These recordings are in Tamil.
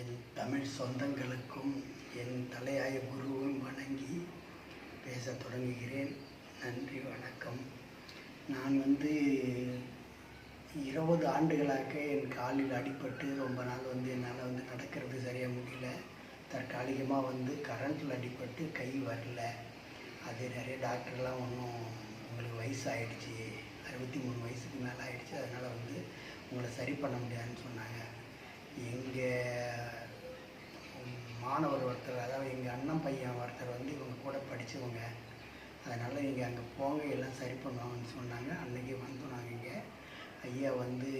என் தமிழ் சொந்தங்களுக்கும் என் தலையாய குருவும் வணங்கி பேசத் தொடங்குகிறேன். நன்றி வணக்கம். நான் வந்து இருபது ஆண்டுகளாக என் காலில் அடிபட்டு ரொம்ப நாள் வந்து என்னால் வந்து நடக்கிறது சரியாக முடியல. தற்காலிகமாக வந்து கரண்ட்டில் அடிபட்டு கை வரல. அது நிறைய டாக்டர்லாம் ஒன்றும் உங்களுக்கு வயசாகிடுச்சு அறுபத்தி மூணு வயசுக்கு மேலே ஆகிடுச்சு அதனால் வந்து உங்களை சரி பண்ண முடியாதுன்னு சொன்னாங்க. எங்கள் மாணவர் ஒருத்தர் அதாவது எங்கள் அண்ணன் பையன் ஒருத்தர் வந்து இவங்க கூட படித்தவங்க அதனால் நீங்கள் அங்கே போங்க எல்லாம் சரி பண்ணுவாங்கன்னு சொன்னாங்க. அன்றைக்கி வந்தோம் நாங்கள் இங்கே. ஐயா வந்து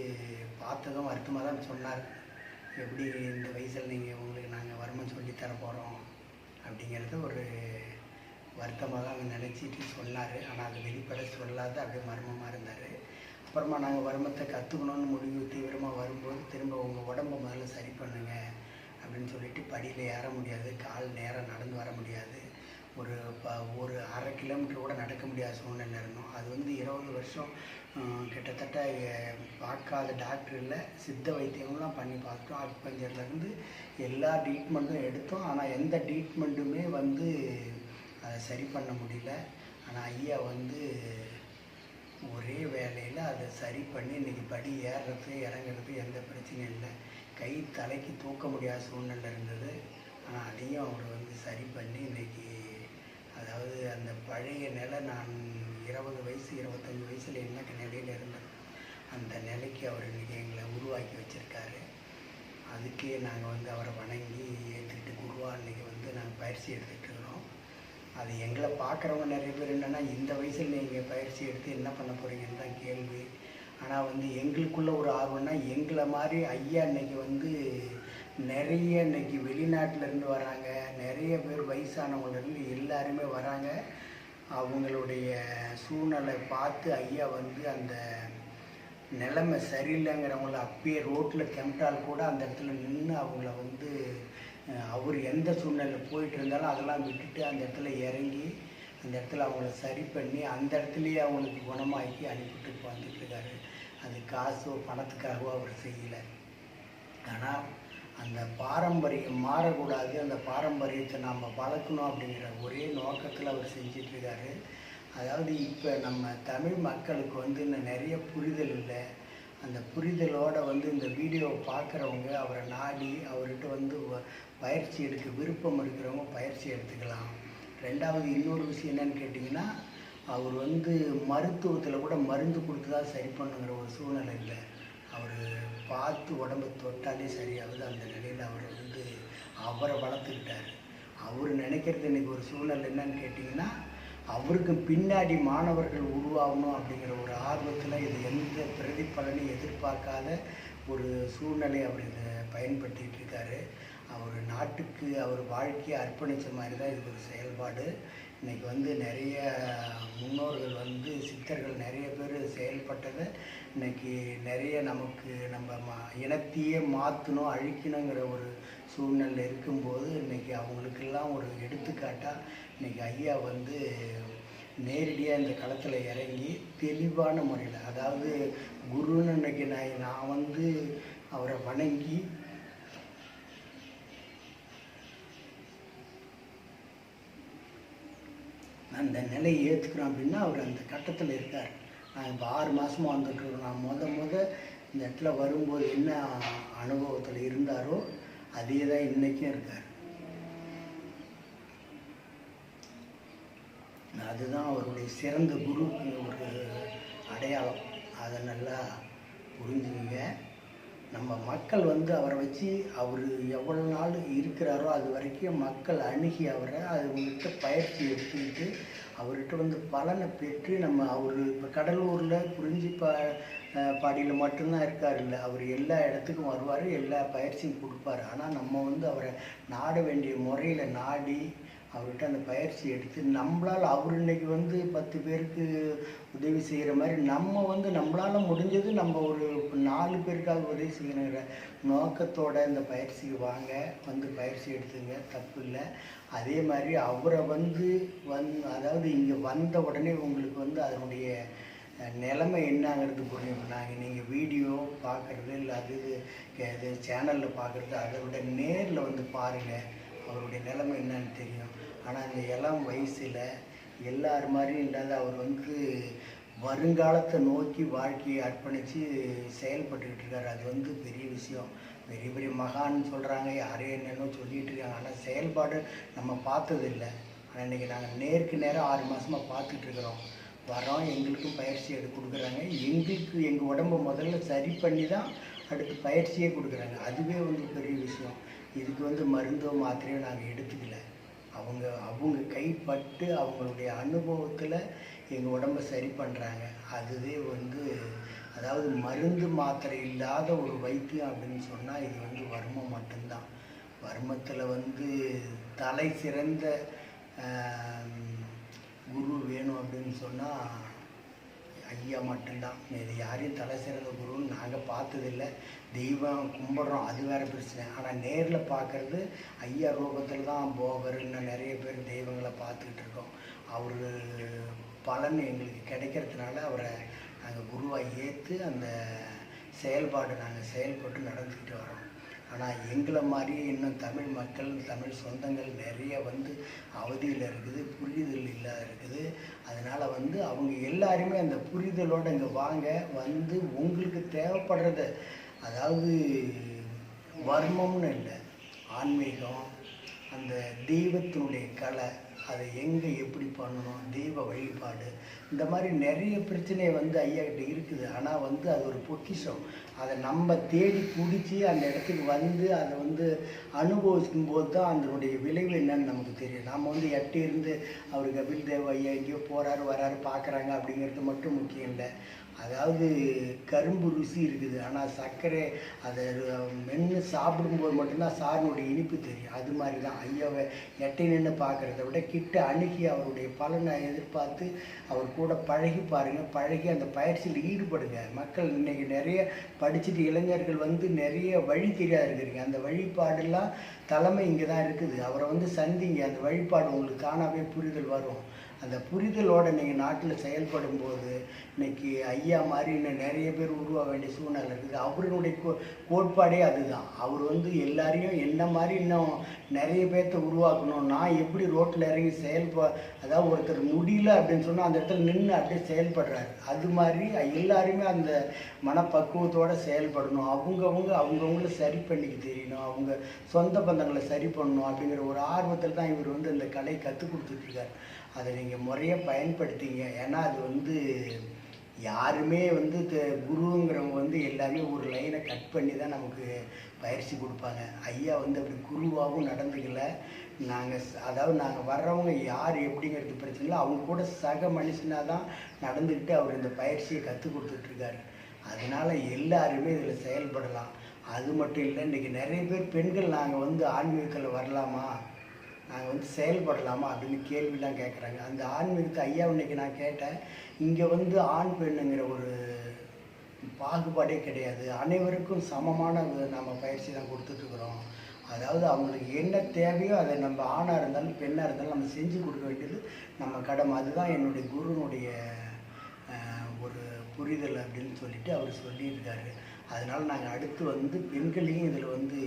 பார்த்ததும் வருத்தமாக தான் சொன்னார். எப்படி இந்த வயசில் நீங்கள் உங்களுக்கு நாங்கள் வருமானம் சொல்லி தர போகிறோம் அப்படிங்கிறத ஒரு வருத்தமாக தான் அங்கே நினச்சிட்டு சொன்னார். ஆனால் அது வெளிப்பட சொல்லாத அப்படியே மர்மமாக இருந்தார். அப்புறமா நாங்கள் வருமத்தை கற்றுக்கணும்னு முடிவு தீவிரமாக வரும்போது திரும்ப உங்கள் உடம்பை முதல்ல சரி பண்ணுங்க அப்படின்னு சொல்லிட்டு படியில் ஏற முடியாது. கால் நேரம் நடந்து வர முடியாது. ஒரு ப ஒரு அரை கிலோமீட்டர் கூட நடக்க முடியாத சூழ்நிலை இருந்தோம். அது வந்து இருபது வருஷம் கிட்டத்தட்ட பார்க்காத டாக்டர் இல்லை சித்த வைத்தியம்லாம் பண்ணி பார்த்தோம் அக்பஞ்சர்லேருந்து எல்லா ட்ரீட்மெண்ட்டும் எடுத்தோம். ஆனால் எந்த ட்ரீட்மெண்ட்டுமே வந்து அதை சரி பண்ண முடியல. ஆனால் ஐயா வந்து ஒரே வேலையில் அதை சரி பண்ணி இன்றைக்கி படி ஏறுறது இறங்குறது எந்த பிரச்சனையும் இல்லை. கை தலைக்கு தூக்க முடியாத சூழ்நிலை இருந்தது. ஆனால் அதையும் அவர் வந்து சரி பண்ணி இன்றைக்கி அதாவது அந்த பழைய நிலை நான் இருபது வயசு இருபத்தஞ்சி வயசில் என்ன நிலையில் இருந்தேன் அந்த நிலைக்கு அவர் இன்றைக்கி எங்களை உருவாக்கி வச்சுருக்காரு. அதுக்கே நாங்கள் வந்து அவரை வணங்கி ஏற்றுக்கிட்டு குருவா இன்றைக்கி வந்து நாங்கள் பயிற்சி எடுத்துகிட்டு அது எங்களை பார்க்குறவங்க நிறைய பேர் என்னென்னா இந்த வயசில் நீங்கள் பயிற்சி எடுத்து என்ன பண்ண போகிறீங்கன்னு தான் கேள்வி. ஆனால் வந்து எங்களுக்குள்ள ஒரு ஆர்வம்னா எங்களை மாதிரி ஐயா இன்னைக்கு வந்து நிறைய இன்னைக்கு வெளிநாட்டிலேருந்து வராங்க. நிறைய பேர் வயசானவங்கலேருந்து எல்லாருமே வராங்க. அவங்களுடைய சூழ்நிலை பார்த்து ஐயா வந்து அந்த நிலைமை சரியில்லைங்கிறவங்கள அப்பயே ரோட்டில் கெமிட்டால் கூட அந்த இடத்துல நின்று அவங்கள வந்து அவர் எந்த சூழ்நிலையில் போயிட்டு இருந்தாலும் அதெல்லாம் விட்டுட்டு அந்த இடத்துல இறங்கி அந்த இடத்துல அவங்கள சரி பண்ணி அந்த இடத்துலையே அவங்களுக்கு குணமாக்கி அனுப்பிட்டு வந்துட்டுருக்காரு அது காசோ பணத்துக்காகவோ அவர் செய்யலை. ஆனால் அந்த பாரம்பரியம் மாறக்கூடாது. அந்த பாரம்பரியத்தை நாம் வளர்க்கணும் அப்படிங்கிற ஒரே நோக்கத்தில் அவர் செஞ்சிட்ருக்காரு அதாவது இப்போ நம்ம தமிழ் மக்களுக்கு வந்து இன்னும் நிறைய புரிதல் இல்லை. அந்த புரிதலோட வந்து இந்த வீடியோவை பார்க்குறவங்க அவரை நாடி அவர்கிட்ட வந்து பயிற்சி எடுக்க விருப்பம் இருக்கிறவங்க பயிற்சி எடுத்துக்கலாம். ரெண்டாவது இன்னொரு விஷயம் என்னன்னு கேட்டிங்கன்னா அவர் வந்து மருத்துவத்தில் கூட மருந்து கொடுத்து தான் சரி பண்ணுங்கிற ஒரு சூழ்நிலை இல்லை. அவர் பார்த்து உடம்பு தொட்டாலே சரியாகுது. அந்த நிலையில் அவர் வந்து அவரை வளர்த்துக்கிட்டார். அவர் நினைக்கிறது இன்றைக்கி ஒரு சூழ்நிலை என்னன்னு கேட்டிங்கன்னா அவருக்கு பின்னாடி மாணவர்கள் உருவாகணும் அப்படிங்கிற ஒரு ஆர்வத்தில் இது எந்த பிரதிபலனையும் எதிர்பார்க்காத ஒரு சூழ்நிலை அவர் இதை பயன்படுத்திகிட்டு இருக்காரு. அவர் நாட்டுக்கு அவர் வாழ்க்கையை அர்ப்பணித்த மாதிரி தான் இது ஒரு செயல்பாடு. இன்றைக்கி வந்து நிறைய முன்னோர்கள் வந்து சித்தர்கள் நிறைய பேர் செயல்பட்டதை இன்னைக்கு நிறைய நமக்கு நம்ம மா இனத்தையே மாற்றணும் அழிக்கணுங்கிற ஒரு சூழ்நிலை இருக்கும்போது இன்னைக்கு அவங்களுக்கெல்லாம் ஒரு எடுத்துக்காட்டாக இன்னைக்கு ஐயா வந்து நேரடியாக இந்த களத்தில் இறங்கி தெளிவான முறையில் அதாவது குருன்னு இன்னைக்கு நான் நான் வந்து அவரை வணங்கி அந்த நிலையை ஏற்றுக்கிறோம் அப்படின்னா அவர் அந்த கட்டத்தில் இருக்கார். நான் இப்போ ஆறு மாதமாக வந்துட்டுருக்கோம் நான் முத முத இந்த இடத்துல வரும்போது என்ன அனுபவத்தில் இருந்தாரோ அதே தான் இன்றைக்கும் இருக்கார். அதுதான் அவருடைய சிறந்த குருவுக்கு ஒரு அடையாளம். அதை நல்லா புரிஞ்சுங்க நம்ம மக்கள் வந்து அவரை வச்சு அவர் எவ்வளோ நாள் இருக்கிறாரோ அது வரைக்கும் மக்கள் அணுகி அவரை அவங்ககிட்ட பயிற்சி எடுத்துக்கிட்டு அவர்கிட்ட வந்து பலனை பெற்று நம்ம அவர் இப்போ கடலூரில் குறிஞ்சி பா பாடியில் மட்டும்தான் இருக்கார் இல்லை அவர் எல்லா இடத்துக்கும் வருவார் எல்லா பயிற்சியும் கொடுப்பாரு. ஆனால் நம்ம வந்து அவரை நாட வேண்டிய முறையில் நாடி அவர்கிட்ட அந்த பயிற்சி எடுத்து நம்மளால் அவர் இன்னைக்கு வந்து பத்து பேருக்கு உதவி செய்கிற மாதிரி நம்ம வந்து நம்மளால் முடிஞ்சது நம்ம ஒரு நாலு பேருக்காக உதவி செய்யணுங்கிற நோக்கத்தோட இந்த பயிற்சிக்கு வாங்க வந்து பயிற்சி எடுத்துங்க தப்பு இல்லை. அதே மாதிரி அவரை வந்து வந் அதாவது இங்கே வந்த உடனே உங்களுக்கு வந்து அதனுடைய நிலைமை என்னங்கிறது புரியும். நாங்கள் நீங்கள் வீடியோ பார்க்குறது இல்லை அது இது இது சேனலில் பார்க்குறது அதை விட நேரில் வந்து பாருங்கள் அவருடைய நிலைமை என்னன்னு தெரியும். ஆனால் இந்த இளம் வயசில் எல்லார் மாதிரியும் இல்லாத அவர் வந்து வருங்காலத்தை நோக்கி வாழ்க்கையை அர்ப்பணித்து செயல்பட்டுக்கிட்டு இருக்காரு. அது வந்து பெரிய விஷயம். பெரிய பெரிய மகான்னு சொல்கிறாங்க யாரையும் என்னென்னோ சொல்லிகிட்டு இருக்காங்க. ஆனால் செயல்பாடு நம்ம பார்த்ததில்லை. ஆனால் இன்றைக்கி நாங்கள் நேருக்கு நேரம் ஆறு மாதமாக பார்த்துட்டு இருக்கிறோம். வரோம் எங்களுக்கும் பயிற்சி எடுத்து கொடுக்குறாங்க. எங்களுக்கு எங்கள் உடம்ப முதல்ல சரி பண்ணி தான் அடுத்து பயிற்சியே கொடுக்குறாங்க. அதுவே வந்து பெரிய விஷயம். இதுக்கு வந்து மருந்தோ மாத்திரையோ நாங்கள் எடுத்துக்கல. அவங்க அவங்க கைப்பட்டு அவங்களுடைய அனுபவத்தில் எங்கள் உடம்ப சரி பண்ணுறாங்க அதுவே வந்து அதாவது மருந்து மாத்திரை இல்லாத ஒரு வைத்தியம் அப்படின்னு சொன்னால் இது வந்து வர்மம் மட்டும்தான். வர்மத்தில் வந்து தலை சிறந்த குரு வேணும் அப்படின்னு சொன்னால் ஐயா மட்டும்தான். இது யாரையும் தலை சிறந்த குருன்னு நாங்கள் பார்த்ததில்ல. தெய்வம் கும்பிட்றோம் அது வேற பிரச்சனை. ஆனால் நேரில் பார்க்குறது ஐயா ரூபத்தில் தான் போகர் இன்னும் நிறைய பேர் தெய்வங்களை பார்த்துக்கிட்டு இருக்கோம். அவர் பலன் எங்களுக்கு கிடைக்கிறதுனால அவரை நாங்கள் குருவாக ஏற்று அந்த செயல்பாடு நாங்கள் செயல்பட்டு நடந்துக்கிட்டு வரோம். ஆனால் எங்களை மாதிரி இன்னும் தமிழ் மக்கள் தமிழ் சொந்தங்கள் நிறைய வந்து அவதியில் இருக்குது புரிதல் இல்லாத இருக்குது. அதனால் வந்து அவங்க எல்லாருமே அந்த புரிதலோடு இங்கே வாங்க வந்து உங்களுக்கு தேவைப்படுறத அதாவது வர்மம்னு இல்லை ஆன்மீகம் அந்த தெய்வத்தினுடைய கலை அதை எங்கே எப்படி பண்ணணும்? தெய்வ வழிபாடு. இந்த மாதிரி நிறைய பிரச்சனை வந்து ஐயா இருக்குது. ஆனால் வந்து அது ஒரு பொக்கிஷம். அதை நம்ம தேடி பிடிச்சி அந்த இடத்துக்கு வந்து அதை வந்து அனுபவிக்கும் போது தான் அதனுடைய விளைவு என்னன்னு நமக்கு தெரியும். நாம் வந்து எட்டி இருந்து அவர் கபில் தேவ் ஐயா எங்கேயோ போகிறாரு வராரு பார்க்குறாங்க அப்படிங்கிறது மட்டும் முக்கியம் இல்லை. அதாவது கரும்பு ருசி இருக்குது. ஆனால் சர்க்கரை அதை மென்று சாப்பிடும்போது மட்டும்தான் சாரினுடைய இனிப்பு தெரியும். அது மாதிரி தான் ஐயாவை எட்டை நின்று பார்க்குறத விட கிட்ட அணுகி அவருடைய பலனை எதிர்பார்த்து அவர் கூட பழகி பாருங்கள் பழகி அந்த பயிற்சியில் ஈடுபடுங்க. மக்கள் இன்றைக்கி நிறைய படிச்சுட்டு இளைஞர்கள் வந்து நிறைய வழி தெரியாது இருக்கிறீங்க. அந்த வழிபாடெல்லாம் தலைமை இங்கே தான் இருக்குது. அவரை வந்து சந்திங்க. அந்த வழிபாடு உங்களுக்கு தானாகவே புரிதல் வரும். அந்த புரிதலோட நீங்கள் நாட்டில் செயல்படும் போது இன்னைக்கு ஐயா மாதிரி இன்னும் நிறைய பேர் உருவாக வேண்டிய சூழ்நிலை இருக்குது. அவருடைய கோ கோட்பாடே அதுதான். அவர் வந்து எல்லாரையும் என்ன மாதிரி இன்னும் நிறைய பேர்த்த உருவாக்கணும் நான் எப்படி ரோட்டில் இறங்கி செயல்ப அதாவது ஒருத்தர் முடியல அப்படின்னு சொன்னால் அந்த இடத்துல நின்று அப்படியே செயல்படுறாரு. அது மாதிரி எல்லாருமே அந்த மனப்பக்குவத்தோடு செயல்படணும். அவங்கவுங்க அவங்கவுங்கள சரி பண்ணிக்க தெரியணும். அவங்க சொந்த பந்தங்களை சரி பண்ணணும் அப்படிங்கிற ஒரு ஆர்வத்தில் தான் இவர் வந்து இந்த கலையை கற்றுக் கொடுத்துட்ருக்காரு அதை நீங்கள் முறையாக பயன்படுத்திங்க. ஏன்னா அது வந்து யாருமே வந்து த- குருங்கிறவங்க வந்து எல்லாமே ஒரு லைனை கட் பண்ணி தான் நமக்கு பயிற்சி கொடுப்பாங்க. ஐயா வந்து அப்படி குருவாகவும் நடந்துக்கல. நாங்கள் அதாவது நாங்கள் வர்றவங்க யார் எப்படிங்கிறது பிரச்சனை இல்லை. அவங்க கூட சக மனுஷனாக தான் நடந்துக்கிட்டு அவர் இந்த பயிற்சியை கற்றுக் கொடுத்துட்ருக்காரு. அதனால எல்லாருமே இதில் செயல்படலாம். அது மட்டும் இல்லை இன்றைக்கி நிறைய பேர் பெண்கள் நாங்கள் வந்து ஆன்மீகத்தில் வரலாமா? நாங்கள் வந்து செயல்படலாமா அப்படின்னு கேள்விலாம் கேட்குறாங்க அந்த ஆன்மீகத்தை ஐயா இன்னைக்கு நான் கேட்டேன் இங்கே வந்து ஆண் பெண்ணுங்கிற ஒரு பாகுபாடே கிடையாது. அனைவருக்கும் சமமான நம்ம பயிற்சி தான் கொடுத்துட்ருக்குறோம் அதாவது அவங்களுக்கு என்ன தேவையோ அதை நம்ம ஆணாக இருந்தாலும் பெண்ணாக இருந்தாலும் நம்ம செஞ்சு கொடுக்க வேண்டியது நம்ம கடமை. அதுதான் என்னுடைய குருனுடைய ஒரு புரிதல் அப்படின்னு சொல்லிட்டு அவர் சொல்லியிருக்காரு. அதனால் நாங்கள் அடுத்து வந்து பெண்களையும் இதில் வந்து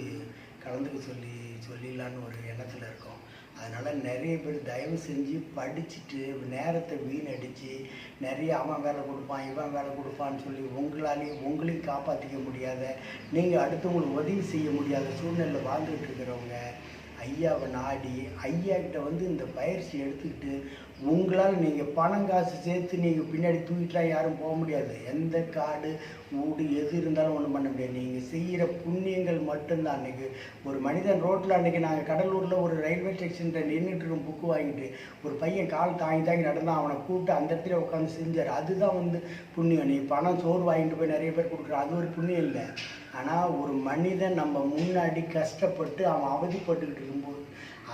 கலந்துக்க சொல்லி சொல்லிடலான்னு ஒரு எண்ணத்தில் இருக்கோம். அதனால் நிறைய பேர் தயவு செஞ்சு படிச்சுட்டு நேரத்தை வீணடித்து நிறைய அவன் வேலை கொடுப்பான் இவன் வேலை கொடுப்பான்னு சொல்லி உங்களாலேயும் உங்களையும் காப்பாற்றிக்க முடியாத நீங்கள் அடுத்தவங்களுக்கு உதவி செய்ய முடியாத சூழ்நிலையில் வாழ்ந்துட்டு இருக்கிறவங்க ஐயாவை நாடி ஐயா கிட்ட வந்து இந்த பயிற்சி எடுத்துக்கிட்டு உங்களால் நீங்கள் பணம் காசு சேர்த்து நீங்கள் பின்னாடி தூக்கிட்டுலாம் யாரும் போக முடியாது. எந்த காடு ஊடு எது இருந்தாலும் ஒன்றும் பண்ண முடியாது. நீங்கள் செய்கிற புண்ணியங்கள் மட்டும்தான். அன்றைக்கி ஒரு மனிதன் ரோட்டில் அன்றைக்கி நாங்கள் கடலூரில் ஒரு ரயில்வே ஸ்டேஷனில் நின்றுட்டு இருக்கோம் புக்கு வாங்கிட்டு. ஒரு பையன் கால் தாங்கி தாங்கி நடந்தான். அவனை கூப்பிட்டு அந்த இடத்துல உட்காந்து செஞ்சார். அதுதான் வந்து புண்ணியம். நீ பணம் சோறு வாங்கிட்டு போய் நிறைய பேர் கொடுக்குற அது ஒரு புண்ணியம் இல்லை. ஆனால் ஒரு மனிதன் நம்ம முன்னாடி கஷ்டப்பட்டு அவன் அவதிப்பட்டுக்கிட்டு இருக்கும்போது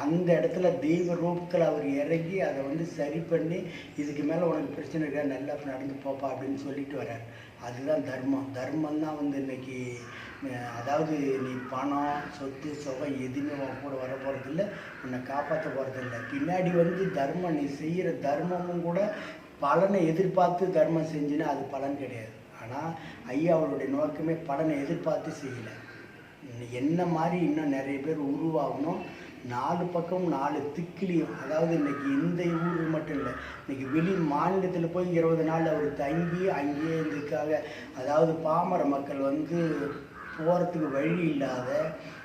அந்த இடத்துல தெய்வ ரூபத்தில் அவர் இறங்கி அதை வந்து சரி பண்ணி இதுக்கு மேலே உனக்கு பிரச்சனை இருக்கா நல்லா நடந்து போப்பா அப்படின்னு சொல்லிட்டு வர்றார். அதுதான் தர்மம். தர்மம் தான் வந்து இன்னைக்கு அதாவது நீ பணம் சொத்து சுகம் எதுவுமே உன் கூட வர போகிறதில்ல உன்னை காப்பாற்ற போகிறதில்ல பின்னாடி வந்து தர்மம் நீ செய்கிற தர்மமும் கூட பலனை எதிர்பார்த்து தர்மம் செஞ்சுன்னா அது பலன் கிடையாது. ஆனால் ஐயா அவருடைய நோக்கமே பலனை எதிர்பார்த்து செய்யலை. என்ன மாதிரி இன்னும் நிறைய பேர் உருவாகணும். நாலு பக்கம் நாலு திக்கிலையும் அதாவது இன்னைக்கு இந்த ஊர் மட்டும் இல்லை இன்னைக்கு வெளி மாநிலத்தில் போய் இருபது நாள் அவர் தங்கி அங்கேயே இதுக்காக அதாவது பாமர மக்கள் வந்து போகிறதுக்கு வழி இல்லாத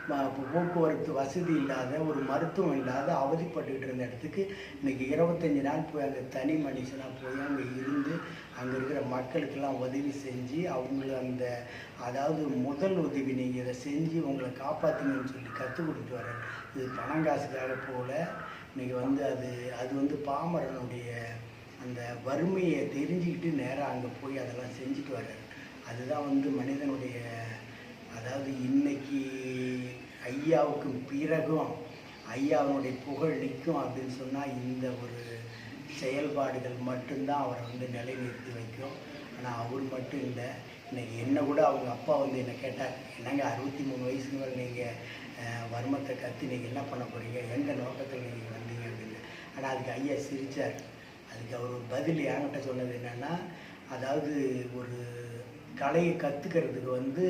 போக்குவரத்து வசதி இல்லாத ஒரு மருத்துவம் இல்லாத அவதிப்பட்டுக்கிட்டு இருந்த இடத்துக்கு இன்னைக்கு இருபத்தஞ்சி நாள் போய் அங்கே தனி மனுஷனாக போய் அங்கே இருந்து அங்கே இருக்கிற மக்களுக்கெல்லாம் உதவி செஞ்சு அவங்கள அந்த அதாவது முதல் உதவி நீங்கள் இதை செஞ்சு உங்களை காப்பாற்றுங்கன்னு சொல்லி கற்றுக் கொடுத்து வர இது பணம் காசுக்காக போல இன்னைக்கு வந்து அது அது வந்து பாமரனுடைய அந்த வறுமையை தெரிஞ்சுக்கிட்டு நேராக அங்கே போய் அதெல்லாம் செஞ்சுட்டு வர்றாரு. அதுதான் வந்து மனிதனுடைய அதாவது இன்னைக்கு ஐயாவுக்கு பிறகும் ஐயாவினுடைய புகழ் நிற்கும் அப்படின்னு சொன்னால் இந்த ஒரு செயல்பாடுகள் மட்டும்தான் அவரை வந்து நிலைநிறுத்தி வைக்கும். ஆனால் அவர் மட்டும் இல்லை. இன்னைக்கு என்ன கூட அவங்க அப்பா வந்து என்னை கேட்டார் என்னங்க அறுபத்தி மூணு வயசுக்கு மேலே நீங்கள் வர்மத்தை கற்று நீங்கள் என்ன பண்ண போகிறீங்க எந்த நோக்கத்தில் நீங்கள் வந்தீங்க? அப்படின்னு. ஆனால் அதுக்கு ஐயா சிரித்தார் அதுக்கு அவர் பதில் என்கிட்ட சொன்னது என்னென்னா அதாவது ஒரு கலையை கற்றுக்கிறதுக்கு வந்து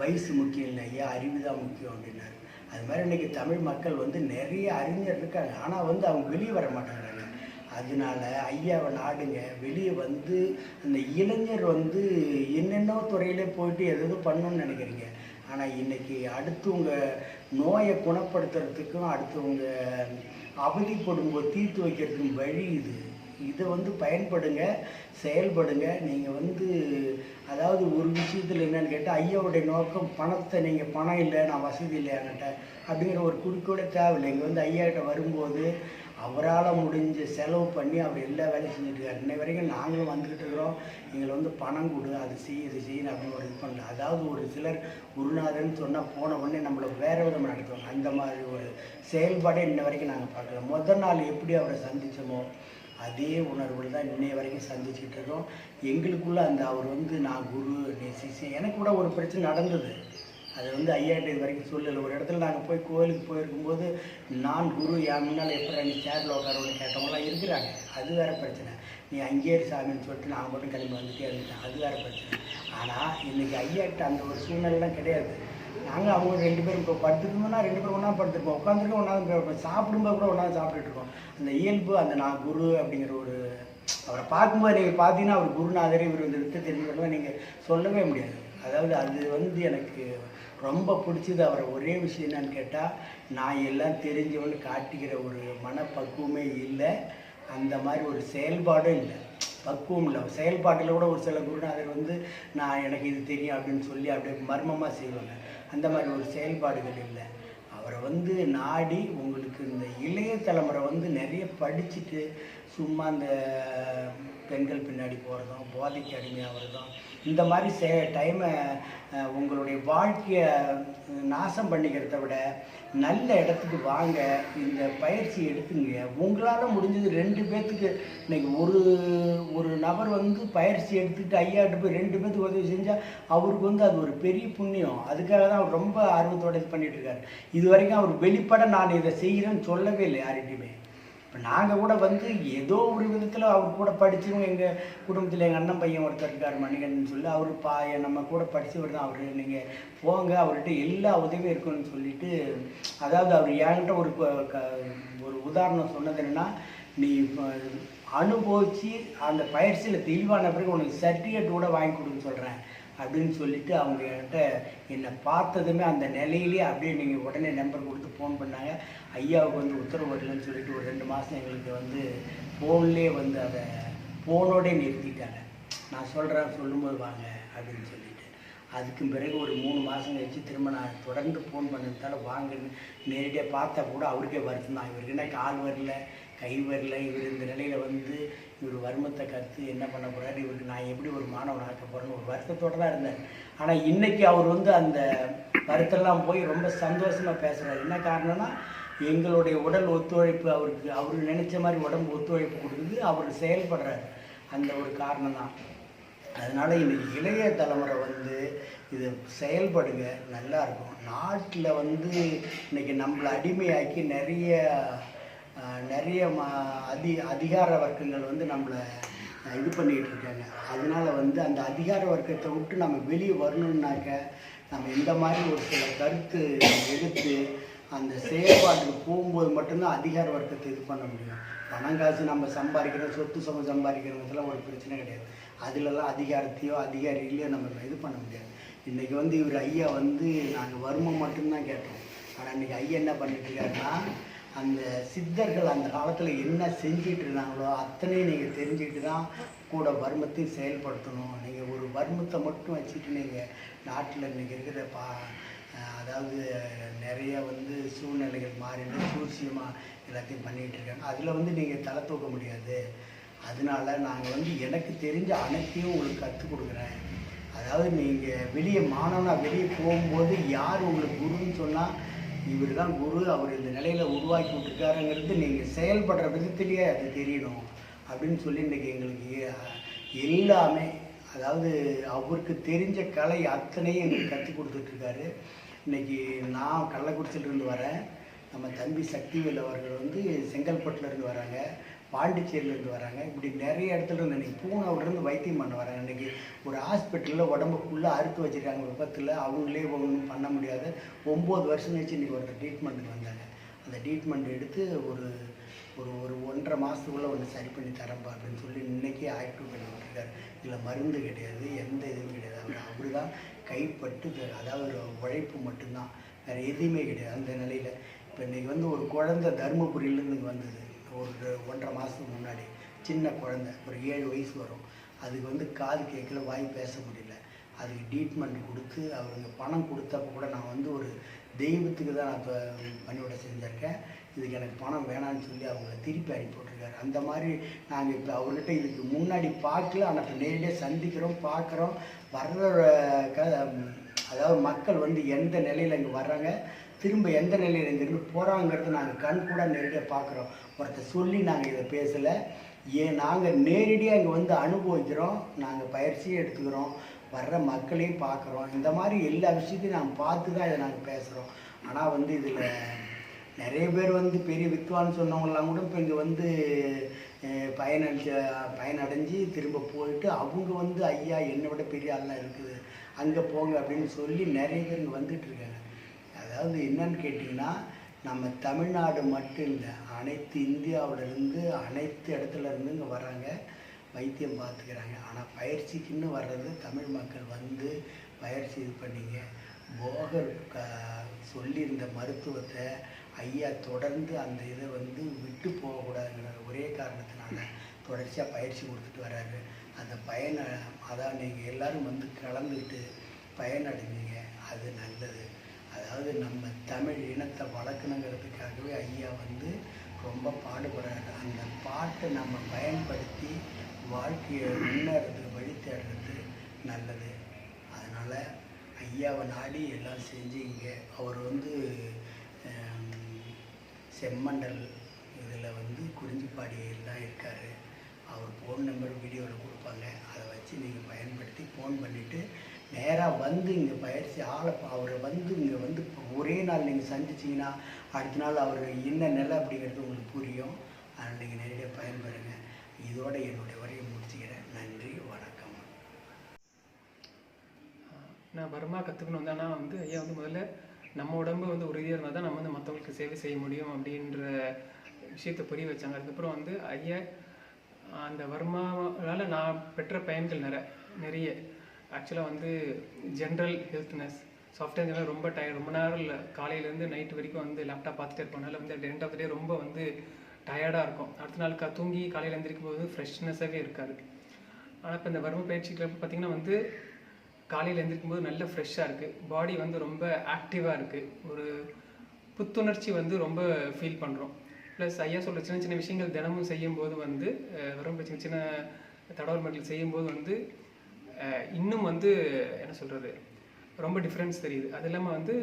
வயசு முக்கியம் இல்லை ஐயா அறிவு தான் முக்கியம் அப்படின்னாரு. அது மாதிரி இன்றைக்கி தமிழ் மக்கள் வந்து நிறைய அறிஞர் இருக்காங்க. ஆனால் வந்து அவங்க வெளியே வர மாட்டேங்கிறாங்க அதனால ஐயாவை நாடுங்க. வெளியே வந்து அந்த இளைஞர் வந்து என்னென்ன துறையிலே போயிட்டு எதோ பண்ணணும்னு நினைக்கிறீங்க. ஆனால் இன்றைக்கி அடுத்தவங்க நோயை குணப்படுத்துறதுக்கும் அடுத்தவங்க அவதிப்படும்போது தீர்த்து வைக்கிறதுக்கும் வழி இது. இதை வந்து பயன்படுங்க செயல்படுங்க. நீங்கள் வந்து அதாவது ஒரு விஷயத்தில் என்னென்னு கேட்டால் ஐயாவுடைய நோக்கம் பணத்தை நீங்கள் பணம் இல்லை நான் வசதி இல்லை என்கிட்ட அப்படிங்கிற ஒரு குறிக்கோட தேவையில்லை. இங்கே வந்து ஐயா கிட்ட வரும்போது அவரால் முடிஞ்ச செலவு பண்ணி அவர் எல்லா வேலையும் செஞ்சுட்டு இருக்காரு வரைக்கும் நாங்களும் வந்துக்கிட்டு இருக்கிறோம். எங்களை வந்து பணம் கொடு அது செய் இது செய்யணும் அப்படின்னு ஒரு இது பண்ணல. அதாவது ஒரு சிலர் குருநாதன் சொன்னால் போன உடனே நம்மளை வேறு விதமாக நடத்துவாங்க. அந்த மாதிரி ஒரு செயல்பாடே இன்ன வரைக்கும் நாங்கள் பார்க்கல. முதல் நாள் எப்படி அவரை சந்திச்சோமோ அதே உணர்வுகள் தான் இன்னைய வரைக்கும் சந்திச்சுட்டு இருக்கோம். எங்களுக்குள்ள அந்த அவர் வந்து நான் குரு நீ சிஷ்யன் எனக்கு கூட ஒரு பிரச்சனை நடந்தது. அது வந்து ஐயாட்ட இது வரைக்கும் சொல்லலை ஒரு இடத்துல நாங்கள் போய் கோயிலுக்கு போயிருக்கும்போது நான் குரு என் முன்னால் எப்படி நீ சேரில் உட்காரவன்னு கேட்டவங்களாம் இருக்கிறாங்க. அது வேறு பிரச்சனை. நீ அங்கேயே சாமின்னு சொல்லிட்டு நான் மட்டும் கிளம்பி வந்துட்டே இருந்துட்டேன். அது வேற பிரச்சனை. ஆனால் இன்றைக்கி ஐயாட்ட அந்த ஒரு சூழ்நிலைலாம் கிடையாது. நாங்கள் அவங்க ரெண்டு பேரும் இப்போ படுத்துருந்தோம்னா ரெண்டு பேரும் ஒன்றா படுத்துருப்போம். உட்காந்துருக்கோம் ஒன்றா சாப்பிடும்போது கூட ஒன்றா சாப்பிட்டுட்டு இருக்கோம். அந்த இயல்பு அந்த நான் குரு அப்படிங்கிற ஒரு அவரை பார்க்கும்போது நீங்கள் பார்த்தீங்கன்னா அவர் குருநாதர் இவர் இந்த வித்தை தெரிஞ்சவரெல்லாம் நீங்கள் சொல்லவே முடியாது. அதாவது அது வந்து எனக்கு ரொம்ப பிடிச்சது. அவரை ஒரே விஷயம் என்னன்னு கேட்டால் நான் எல்லாம் தெரிஞ்சவன்னு காட்டிக்கிற ஒரு மனப்பக்குவமே இல்லை. அந்த மாதிரி ஒரு செயல்பாடும் இல்லை. பக்குவம் இல்லை. செயல்பாட்டில் கூட ஒரு சில குருநாதர் வந்து நான் எனக்கு இது தெரியும் அப்படின்னு சொல்லி அப்படியே மர்மமாக செய்வாங்க. அந்த மாதிரி ஒரு செயல்பாடுகள் இல்லை. அவரை வந்து நாடி உங்களுக்கு இந்த இளைய தலைமுறை வந்து நிறைய படிச்சுட்டு சும்மா அந்த பெண்கள் பின்னாடி போகிறதும் போதைக்கு அடிமையாகிறதும் இந்த மாதிரி செ டைமை உங்களுடைய வாழ்க்கையை நாசம் பண்ணிக்கிறத விட நல்ல இடத்துக்கு வாங்க இந்த பயிற்சி எடுத்துங்க. உங்களால் முடிஞ்சது ரெண்டு பேர்த்துக்கு இன்னைக்கு ஒரு ஒரு நபர் வந்து பயிற்சி எடுத்துக்கிட்டு ஐயாட்டு போய் ரெண்டு பேர்த்துக்கு உதவி செஞ்சால் அவருக்கு வந்து அது ஒரு பெரிய புண்ணியம். அதுக்காக தான் அவர் ரொம்ப ஆர்வத்தோட இது பண்ணிகிட்ருக்காரு இது வரைக்கும் அவர் வெளிப்பட நான் இதை செய்கிறேன்னு சொல்லவே இல்லை யார்கிட்டையுமே. இப்போ நாங்கள் கூட வந்து ஏதோ ஒரு விதத்தில் அவர் கூட படித்தவங்க எங்கள் குடும்பத்தில் எங்கள் அண்ணன் பையன் ஒருத்தர் இருக்கார் மணிகண்டன் சொல்லி அவர் பா நம்ம கூட படித்தவர் தான் அவர். நீங்கள் போங்க அவர்கிட்ட எல்லா உதவியும் இருக்குன்னு சொல்லிட்டு அதாவது அவர் என்கிட்ட ஒரு க- ஒரு உதாரணம் சொன்னது என்னென்னா நீ இப்ப அனுபவிச்சு அந்த பயிற்சியில் தெளிவான பிறகு உனக்கு சர்டிஃபிகேட் கூட வாங்கி கொடுன்னு சொல்கிறேன் அப்படின்னு சொல்லிட்டு அவங்க என்கிட்ட என்னை பார்த்ததுமே அந்த நிலையிலேயே அப்படியே நீங்கள் உடனே நம்பர் கொடுத்து ஃபோன் பண்ணாங்க. ஐயாவுக்கு வந்து உத்தரவு வரலன்னு சொல்லிட்டு ஒரு ரெண்டு மாதம் எங்களுக்கு வந்து ஃபோன்லேயே வந்து அதை ஃபோனோடே நிறுத்திட்டாங்க. நான் சொல்கிறேன் சொல்லும்போது வாங்க அப்படின்னு சொல்லிட்டு. அதுக்கு பிறகு ஒரு மூணு மாதம் கழிச்சு திரும்ப நான் தொடர்ந்து ஃபோன் பண்ணதால வாங்கன்னு நேரடியாக பார்த்தா கூட அவருக்கே வருத்தம் தான். இவருக்கு என்ன கால் வரல கை வரல இவர் இந்த நிலையில் வந்து இவர் வருமத்தை கற்று என்ன பண்ண போகிறார் இவருக்கு நான் எப்படி ஒரு மாணவன் ஆக்க போகிறேன்னு ஒரு வருத்தத்தோடு தான் இருந்தார். ஆனால் இன்றைக்கி அவர் வந்து அந்த வருத்தெல்லாம் போய் ரொம்ப சந்தோஷமாக பேசுகிறார் என்ன காரணம்னா எங்களுடைய உடல் ஒத்துழைப்பு அவருக்கு அவர் நினைச்ச மாதிரி உடம்பு ஒத்துழைப்பு கொடுக்குது அவர் செயல்படுறாரு. அந்த ஒரு காரணம் தான் அதனால் இன்றைக்கி இளைய தலைமுறை வந்து இது செயல்படுங்க நல்லாயிருக்கும் நாட்டில் வந்து இன்னைக்கு நம்மளை அடிமையாக்கி நிறைய நிறைய ம அதி அதிகார வர்க்கங்கள் வந்து நம்மளை இது பண்ணிக்கிட்டு இருக்காங்க. அதனால வந்து அந்த அதிகார வர்க்கத்தை விட்டு நம்ம வெளியே வரணுன்னாக்க நம்ம இந்த மாதிரி ஒரு சில கருத்து எடுத்து அந்த செயல்பாட்டுக்கு போகும்போது மட்டும்தான் அதிகார வர்க்கத்தை இது பண்ண முடியும். பணம் காசு நம்ம சம்பாதிக்கிறோம் சொத்து சமம் சம்பாதிக்கிறதுலாம் ஒரு பிரச்சனை கிடையாது. அதுலலாம் அதிகாரத்தையோ அதிகாரிகளையோ நம்ம இது பண்ண முடியாது. இன்றைக்கி வந்து இவர் ஐயா வந்து நாங்கள் வருமம் மட்டும்தான் கேட்டோம். ஆனால் இன்றைக்கி ஐயா என்ன பண்ணிட்டு இருக்காருன்னா அந்த சித்தர்கள் அந்த காலத்தில் என்ன செஞ்சிட்டு இருந்தாங்களோ அத்தனையும் நீங்கள் தெரிஞ்சுக்கிட்டு தான் கூட வர்மத்தையும் செயல்படுத்தணும். நீங்கள் ஒரு வர்மத்தை மட்டும் வச்சுட்டு நீங்கள் நாட்டில் இன்றைக்கி இருக்கிற பா அதாவது நிறைய வந்து சூழ்நிலைகள் மாறிட்டு சூழ்ச்சியமாக எல்லாத்தையும் பண்ணிகிட்டு இருக்காங்க. அதில் வந்து நீங்கள் தலை தூக்க முடியாது. அதனால நாங்கள் வந்து எனக்கு தெரிஞ்ச அனைத்தையும் உங்களுக்கு கற்றுக் கொடுக்குறேன். அதாவது நீங்கள் வெளியே மாணவனாக வெளியே போகும்போது யார் உங்களுக்கு குருன்னு சொன்னால் இவர் தான் குரு அவர் இந்த நிலையில் உருவாக்கி விட்டுருக்காருங்கிறது நீங்கள் செயல்படுற விதத்திலேயே அது தெரியணும் அப்படின்னு சொல்லி இன்றைக்கி எங்களுக்கு எல்லாமே அதாவது அவருக்கு தெரிஞ்ச கலை அத்தனையும் எங்களுக்கு கற்றுக் கொடுத்துட்ருக்காரு. இன்னைக்கு நான் கள்ளக்குறிச்சியிலேருந்து வரேன். நம்ம தம்பி சக்திவேல் அவர்கள் வந்து செங்கல்பட்டுலேருந்து வராங்க. பாண்டிச்சேரியிலேருந்து வராங்க. இப்படி நிறைய இடத்துல இருந்து இன்றைக்கி பூனாவிலேருந்து வைத்தியம் பண்ண வராங்க. இன்றைக்கி ஒரு ஹாஸ்பிட்டலில் உடம்பு ஃபுல்லாக அறுத்து வச்சிருக்காங்க விபத்தில். அவங்களே ஒன்றும் பண்ண முடியாது. ஒம்பது வருஷம் கழிச்சு இன்றைக்கி ஒருத்தர் ட்ரீட்மெண்ட்டுக்கு வந்தாங்க. அந்த ட்ரீட்மெண்ட் எடுத்து ஒரு ஒரு ஒரு ஒன்றரை மாதத்துக்குள்ளே ஒன்று சரி பண்ணி தரம்பா அப்படின்னு சொல்லி இன்றைக்கே ஆக்டிவ் பண்ணி விட்டுருக்காரு. இதில் மருந்து கிடையாது எந்த இதுவும் கிடையாது. அவர் அப்படி தான் கைப்பட்டு அதாவது ஒரு உழைப்பு மட்டும்தான். வேறு எதுவுமே கிடையாது அந்த நிலையில். இப்போ இன்றைக்கி வந்து ஒரு குழந்தை தருமபுரியிலேருந்து இங்கே வந்தது. ஒரு ஒன்றரை மாதத்துக்கு முன்னாடி சின்ன குழந்தை ஒரு ஏழு வயசு வரும். அதுக்கு வந்து காது கேட்கல வாய் பேச முடியல. அதுக்கு ட்ரீட்மெண்ட் கொடுத்து அவருக்கு பணம் கொடுத்தப்ப கூட நான் வந்து ஒரு தெய்வத்துக்கு தான் நான் இப்போ பணியோட செஞ்சுருக்கேன் இதுக்கு எனக்கு பணம் வேணான்னு சொல்லி அவங்க திருப்பி அனுப்பி விட்ருக்காரு அந்த மாதிரி நாங்கள் இப்போ அவர்கிட்ட இதுக்கு முன்னாடி பார்க்கல. ஆனால் இப்போ நேரடியாக சந்திக்கிறோம் பார்க்குறோம். வர்ற க அதாவது மக்கள் வந்து எந்த நிலையில் இங்கே வர்றாங்க திரும்ப எந்த நிலையில் இங்கேருந்து போகிறாங்கிறத நாங்கள் கண் கூட நேரடியாக பார்க்குறோம். ஒருத்தர் சொல்லி நாங்கள் இதை பேசலை. ஏன் நாங்கள் நேரடியாக இங்கே வந்து அனுபவிக்கிறோம். நாங்கள் பயிற்சியும் எடுத்துக்கிறோம். வர்ற மக்களையும் பார்க்குறோம். இந்த மாதிரி எல்லா விஷயத்தையும் நாங்கள் பார்த்து தான் இதை நாங்கள் பேசுகிறோம் ஆனால் வந்து இதில் நிறைய பேர் வந்து பெரிய வித்வான் சொன்னவங்கலாம் கூட இப்போ இங்கே வந்து பயனடைஞ்ச பயனடைஞ்சு திரும்ப போயிட்டு அவங்க வந்து ஐயா என்னை விட பெரிய ஆள்லாம் இருக்குது. அங்கே போங்க. அப்படின்னு சொல்லி நிறைய பேர் இங்கே வந்துட்டு இருக்காங்க. அதாவது என்னன்னு கேட்டிங்கன்னா நம்ம தமிழ்நாடு மட்டும் இல்லை அனைத்து இந்தியாவிலேருந்து அனைத்து இடத்துல இருந்து இங்கே வர்றாங்க. வைத்தியம் பார்த்துக்கிறாங்க. ஆனால் பயிற்சிக்குன்னு வர்றது தமிழ் மக்கள் வந்து பயிற்சி இது பண்ணிங்க. போகர் க சொல்லியிருந்த மருத்துவத்தை ஐயா தொடர்ந்து அந்த இதை வந்து விட்டு போகக்கூடாதுங்கிற ஒரே காரணத்தினால தொடர்ச்சியாக பயிற்சி கொடுத்துட்டு வர்றாரு. அந்த பயனை அதான் நீங்கள் எல்லாரும் வந்து கலந்துக்கிட்டு பயனடைஞ்சிங்க. அது நல்லது. அதாவது நம்ம தமிழ் இனத்தை வளர்க்கணுங்கிறதுக்காகவே ஐயா வந்து ரொம்ப பாடுபடுறாரு. அந்த பாட்டை நம்ம பயன்படுத்தி வாழ்க்கையை முன்னேறது வழி தேடுறது நல்லது. அதனால் ஐயாவை நாடி எல்லாம் செஞ்சீங்க அவர் வந்து செம்மண்டல் இதில் வந்து குறிஞ்சிப்பாடி எல்லாம் இருக்கார். அவர் ஃபோன் நம்பர் வீடியோவில் கொடுப்பாங்க. அதை வச்சு நீங்கள் பயன்படுத்தி ஃபோன் பண்ணிவிட்டு நேராக வந்து இங்கே பயிற்சி ஆளை அவரை வந்து இங்கே வந்து ஒரே நாள் நீங்கள் சந்திச்சிங்கன்னா அடுத்த நாள் அவர் என்ன நிலை அப்படிங்கிறது உங்களுக்கு புரியும். அதனால் நீங்கள் நேரடியாக பயன்பெறுங்க. இதோட என்னுடைய உரையை முடிச்சுக்கிறேன். நன்றி வணக்கம். நான் வர்மா கற்றுக்கணும் வந்து ஆனால் வந்து ஐயா வந்து முதல்ல நம்ம உடம்பு வந்து உறுதியாக இருந்தால் தான் நம்ம வந்து மற்றவங்களுக்கு சேவை செய்ய முடியும் அப்படின்ற விஷயத்தை புரிய வச்சாங்க. அதுக்கப்புறம் வந்து ஐயா அந்த வர்மாவால் நான் பெற்ற பயன்கள் நிறைய நிறைய. ஆக்சுவலாக வந்து ஜென்ரல் ஹெல்த்னஸ் சாஃப்ட்வேர் ஜென்ரல் ரொம்ப டயர் ரொம்ப நேரம் இல்லை. காலையிலேருந்து நைட் வரைக்கும் வந்து லேப்டாப் பார்த்துட்டே இருப்போம்னால வந்து at end of ரொம்ப வந்து டயர்டாக இருக்கும். அடுத்த நாள் கா தூங்கி காலையில் எழுந்திரிக்கும் போது ஃப்ரெஷ்னஸாகவே இருக்காது. ஆனால் இப்போ இந்த வறுமை பயிற்சிகள் பார்த்தீங்கன்னா வந்து காலையில் எழுந்திரிக்கும் போது நல்ல ஃப்ரெஷ்ஷாக இருக்குது பாடி வந்து ரொம்ப ஆக்டிவாக இருக்குது ஒரு புத்துணர்ச்சி வந்து ரொம்ப ஃபீல் பண்ணுறோம் ப்ளஸ் ஐயா சொல்கிற சின்ன சின்ன விஷயங்கள் தினமும் செய்யும்போது வந்து அஹ், சின்ன சின்ன தடவல் மட்டில் செய்யும்போது வந்து இன்னும் வந்து என்ன சொல்கிறது ரொம்ப டிஃப்ரென்ஸ் தெரியுது. அது இல்லாமல் வந்து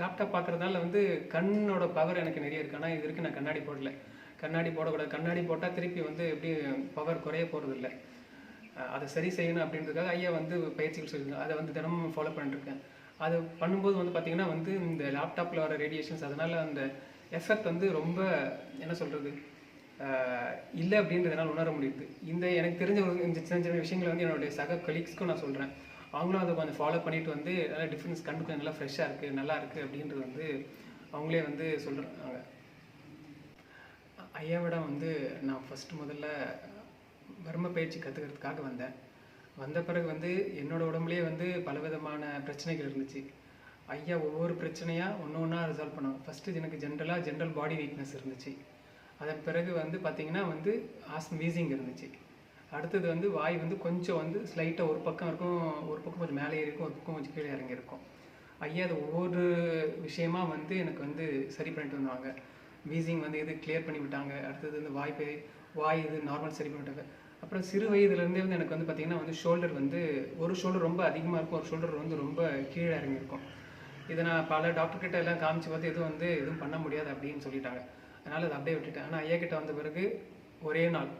லேப்டாப் பார்க்குறதால வந்து கண்ணோட பவர் எனக்கு நிறைய இருக்குது ஆனால் இது வரைக்கும் நான் கண்ணாடி போடல. கண்ணாடி போடக்கூடாது. கண்ணாடி போட்டால் திருப்பி வந்து எப்படி பவர் குறைய போகிறதில்ல அதை சரி செய்யணும் அப்படின்றதுக்காக ஐயா வந்து பயிற்சிகள் சொல்லியிருக்காங்க அதை வந்து தினமும் ஃபாலோ பண்ணிட்டுருக்கேன். அது பண்ணும்போது வந்து பார்த்திங்கன்னா வந்து இந்த லேப்டாப்பில் வர ரேடியேஷன்ஸ் அதனால் அந்த எஃபெக்ட் வந்து ரொம்ப என்ன சொல்கிறது இல்லை அப்படின்றதுனால உணர முடியுது. இந்த எனக்கு தெரிஞ்ச ஒரு இந்த சின்ன சின்ன விஷயங்களை வந்து என்னுடைய சக கலீக்ஸ்க்கும் நான் சொல்கிறேன் அவங்களும் அதை கொஞ்சம் ஃபாலோ பண்ணிட்டு வந்து நல்லா டிஃப்ரென்ஸ் கண்டுக்க நல்லா ஃப்ரெஷ்ஷாக இருக்குது நல்லா இருக்குது அப்படின்றது வந்து அவங்களே வந்து சொல்கிறாங்க ஐயாவிடம் வந்து நான் ஃபஸ்ட்டு முதல்ல வர்ம பயிற்சி கற்றுக்கிறதுக்காக வந்தேன். வந்த பிறகு வந்து என்னோடய உடம்புலேயே வந்து பலவிதமான பிரச்சனைகள் இருந்துச்சு. ஐயா ஒவ்வொரு பிரச்சனையாக ஒன்று ஒன்றா ரிசால்வ் பண்ணாங்க. ஃபஸ்ட்டு எனக்கு ஜென்ரலாக ஜென்ரல் பாடி வீக்னஸ் இருந்துச்சு. அதன் பிறகு வந்து பார்த்திங்கன்னா வந்து ஆஸ் வீசிங் இருந்துச்சு. அடுத்தது வந்து வாய் வந்து கொஞ்சம் வந்து ஸ்லைட்டாக ஒரு பக்கம் இருக்கும் ஒரு பக்கம் கொஞ்சம் மேலே இருக்கும் ஒரு பக்கம் கொஞ்சம் கீழே இறங்கியிருக்கும். ஐயா அது ஒவ்வொரு விஷயமா வந்து எனக்கு வந்து சரி பண்ணிட்டு வந்தாங்க. வீசிங் வந்து இது கிளியர் பண்ணி விட்டாங்க. அடுத்தது வந்து வாய்ப்பு வாய் இது நார்மல் சரி பண்ணி விட்டாங்க அப்புறம் சிறு வயதுலேருந்தே வந்து எனக்கு வந்து பார்த்திங்கன்னா வந்து ஷோல்டர் வந்து ஒரு ஷோல்டர் ரொம்ப அதிகமாக இருக்கும் ஒரு ஷோல்டர் வந்து ரொம்ப கீழே இறங்கியிருக்கும். இதை நான் பல டாக்டர்கிட்ட எல்லாம் காமிச்சு பார்த்து எதுவும் வந்து எதுவும் பண்ண முடியாது அப்படின்னு சொல்லிட்டாங்க. அதனால் அதை அப்படியே விட்டுட்டேன். ஆனால் ஐயா கிட்ட வந்த பிறகு ஒரே நாள்.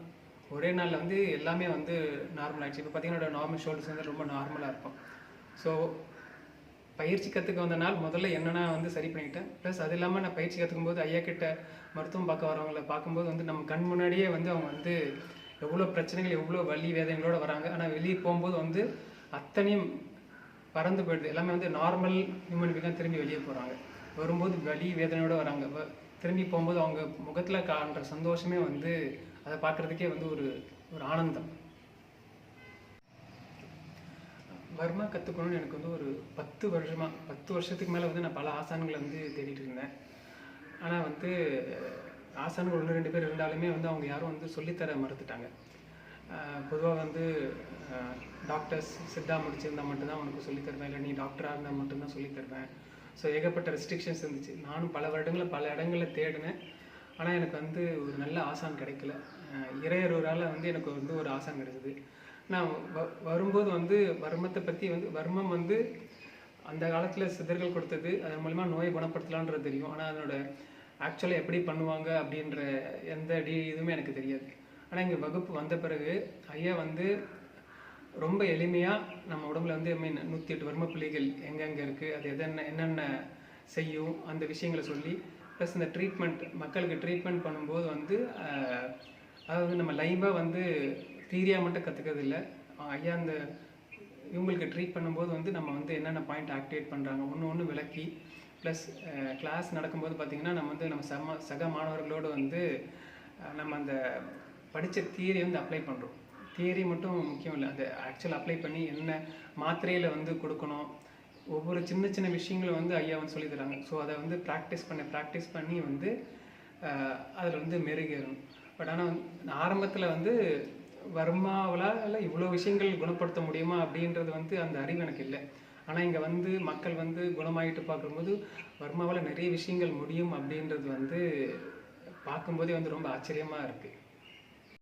ஒரே நாளில் வந்து எல்லாமே வந்து நார்மல் ஆகிடுச்சு இப்போ பார்த்தீங்கன்னா நார்மல் ஷோல்டர்ஸ் வந்து ரொம்ப நார்மலாக இருக்கும். ஸோ பயிற்சி கற்றுக்க வந்த நாள் முதல்ல என்னென்னா வந்து சரி பண்ணிக்கிட்டேன். ப்ளஸ் அது இல்லாமல் நான் பயிற்சி கற்றுக்கும் போது ஐயா கிட்ட மருத்துவம் பார்க்க வரவங்களை பார்க்கும்போது வந்து நம்ம கண் முன்னாடியே வந்து அவங்க வந்து எவ்வளோ பிரச்சனைகள் எவ்வளோ வலி வேதனைகளோடு வராங்க. ஆனால் வெளியே போகும்போது வந்து அத்தனையும் பறந்து போயிடுது. எல்லாமே வந்து நார்மல் ஹியூமன் பீங்காக திரும்பி வெளியே போகிறாங்க வரும்போது வலி வேதனையோடு வராங்க. திரும்பி போகும்போது அவங்க முகத்தில் காண்ற சந்தோஷமே வந்து அதை பார்க்குறதுக்கே வந்து ஒரு ஒரு ஆனந்தம். வர்மா கற்றுக்கணும்னு எனக்கு வந்து ஒரு பத்து வருஷமாக பத்து வருஷத்துக்கு மேலே வந்து நான் பல ஆசான்களை வந்து தேடிட்டு இருந்தேன். ஆனால் வந்து ஆசான்கள் ஒன்று ரெண்டு பேர் இருந்தாலுமே வந்து அவங்க யாரும் வந்து சொல்லித்தர மறுத்துட்டாங்க. பொதுவாக வந்து டாக்டர்ஸ் சித்தா முடிச்சிருந்தா மட்டும்தான் உனக்கு சொல்லித் தருவேன். இல்லை நீ டாக்டராக இருந்தால் மட்டும்தான் சொல்லித்தருவேன் ஸோ ஏகப்பட்ட ரெஸ்ட்ரிக்ஷன்ஸ் இருந்துச்சு. நானும் பல வருடங்களில் பல இடங்களில் தேடினேன். ஆனால் எனக்கு வந்து ஒரு நல்ல ஆசான் கிடைக்கல. இறையரூரால் வந்து எனக்கு வந்து ஒரு ஆசான் கிடைச்சது. நான் வ- வரும்போது வந்து வர்மத்தை பற்றி வந்து வர்மம் வந்து அந்த காலத்தில் சித்தர்கள் கொடுத்தது. அதன் மூலிமா நோயை குணப்படுத்தலான்றது தெரியும். ஆனால் அதனோட ஆக்சுவலாக எப்படி பண்ணுவாங்க அப்படின்ற எந்த டி இதுவுமே எனக்கு தெரியாது. ஆனால் இங்கே வகுப்பு வந்த பிறகு ஐயா வந்து ரொம்ப எளிமையாக நம்ம உடம்புல வந்து மீன் நூற்றி எட்டு வர்ம புள்ளிகள் எங்கெங்கே இருக்குது அது எதென்ன என்னென்ன செய்யும் அந்த விஷயங்களை சொல்லி ப்ளஸ் இந்த ட்ரீட்மெண்ட் மக்களுக்கு ட்ரீட்மெண்ட் பண்ணும்போது வந்து அதாவது நம்ம லைவாக வந்து தீரியாக மட்டும் கற்றுக்கிறது இல்லை. ஐயா அந்த இவங்களுக்கு ட்ரீட் பண்ணும்போது வந்து நம்ம வந்து என்னென்ன பாயிண்ட் ஆக்டிவேட் பண்ணுறாங்க ஒன்று ஒன்று விளக்கி ப்ளஸ் கிளாஸ் நடக்கும்போது பார்த்திங்கன்னா நம்ம வந்து நம்ம சம சக மாணவர்களோடு வந்து நம்ம அந்த படித்த தியரி வந்து அப்ளை பண்ணுறோம் தியரி மட்டும் முக்கியம் இல்லை அந்த ஆக்சுவல் அப்ளை பண்ணி என்ன மாத்திரையில் வந்து கொடுக்கணும். ஒவ்வொரு சின்ன சின்ன விஷயங்களும் வந்து ஐயா வந்து சொல்லி தராங்க. ஸோ அதை வந்து ப்ராக்டிஸ் பண்ண ப்ராக்டிஸ் பண்ணி வந்து அதில் வந்து மெருகேறும் பட் ஆனால் ஆரம்பத்தில் வந்து வர்மாவில் இவ்வளோ விஷயங்கள் குணப்படுத்த முடியுமா அப்படின்றது வந்து அந்த அறிவு எனக்கு இல்லை. ஆனால் இங்கே வந்து மக்கள் வந்து குணமாயிட்டு பார்க்கும்போது வர்மாவால் நிறைய விஷயங்கள் முடியும் அப்படின்றது வந்து பார்க்கும்போதே வந்து ரொம்ப ஆச்சரியமாக இருக்குது